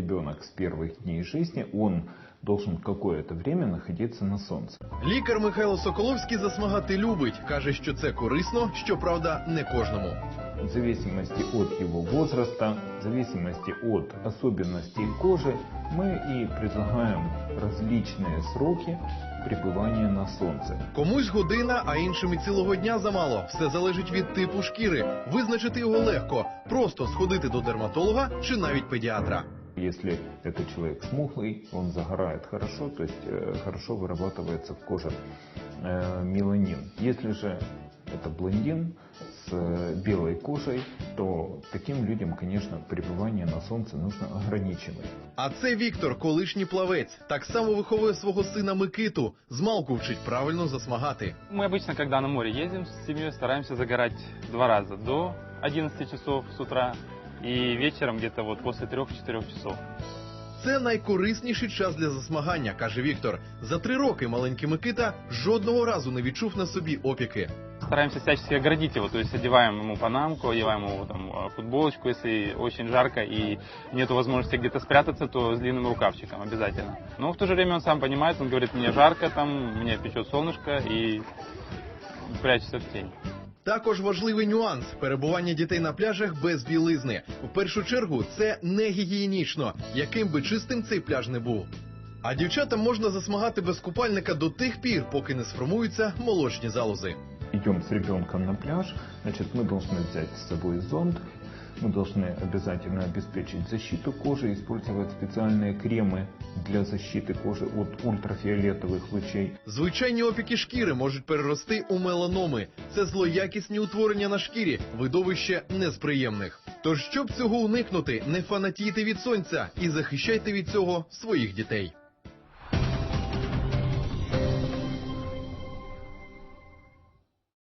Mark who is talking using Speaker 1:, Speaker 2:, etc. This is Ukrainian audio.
Speaker 1: ребенок с первых дней жизни, он должен какое-то время находиться на солнце.
Speaker 2: Лікар Михайло Соколовський засмагати любить. каже, що це корисно, щоправда, не кожному.
Speaker 1: В зависимости от его возраста, в зависимости от особенностей кожи, мы и предлагаем различные сроки пребывания на солнце.
Speaker 2: Комусь година, а іншим і цілого дня замало. Все залежить від типу шкіри. Визначити його легко. Просто сходити до дерматолога чи навіть педіатра.
Speaker 1: Если этот человек смуглый, он загорает хорошо, то есть э, хорошо вырабатывается в коже э, меланин. Если же это блондин с э, белой кожей, то таким людям, конечно, пребывание на солнце нужно ограничивать.
Speaker 2: А це Віктор, колишній плавець, так само виховує свого сина Микиту. Змалку вчить правильно засмагати.
Speaker 3: Мы обычно, когда на море ездим с семьей, стараемся загорать два раза. До 11 часов с утра и вечером где-то вот после 3-4 часов.
Speaker 2: Це найкорисніший час для засмагання, каже Віктор. За три роки маленький Микита жодного разу не відчув на собі опіки.
Speaker 3: Стараемся всячески оградить его, то есть одеваем ему панамку, одеваем ему там э, футболочку, если очень жарко и нет возможности где-то спрятаться, то с длинным рукавчиком обязательно. Но в то же время он сам понимает, он говорит, мне жарко, там, мне печет солнышко и прячется в тень.
Speaker 2: Також важливий нюанс перебування дітей на пляжах без білизни. В першу чергу це не гігієнічно, яким би чистим цей пляж не був. А дівчатам можна засмагати без купальника до тих пір, поки не сформуються молочні залози.
Speaker 1: Йдемо з ребенком на пляж, значить, ми повинні взяти з собою зонт, мы должны обязательно обеспечить защиту кожи, использовать специальные кремы для защиты кожи от ультрафиолетовых лучей.
Speaker 2: Звичайні опіки шкіри можуть перерости у меланоми. Це злоякісні утворення на шкірі, видовище не з приємних. Тож, щоб цього уникнути, не фанатійте від сонця і захищайте від цього своїх дітей.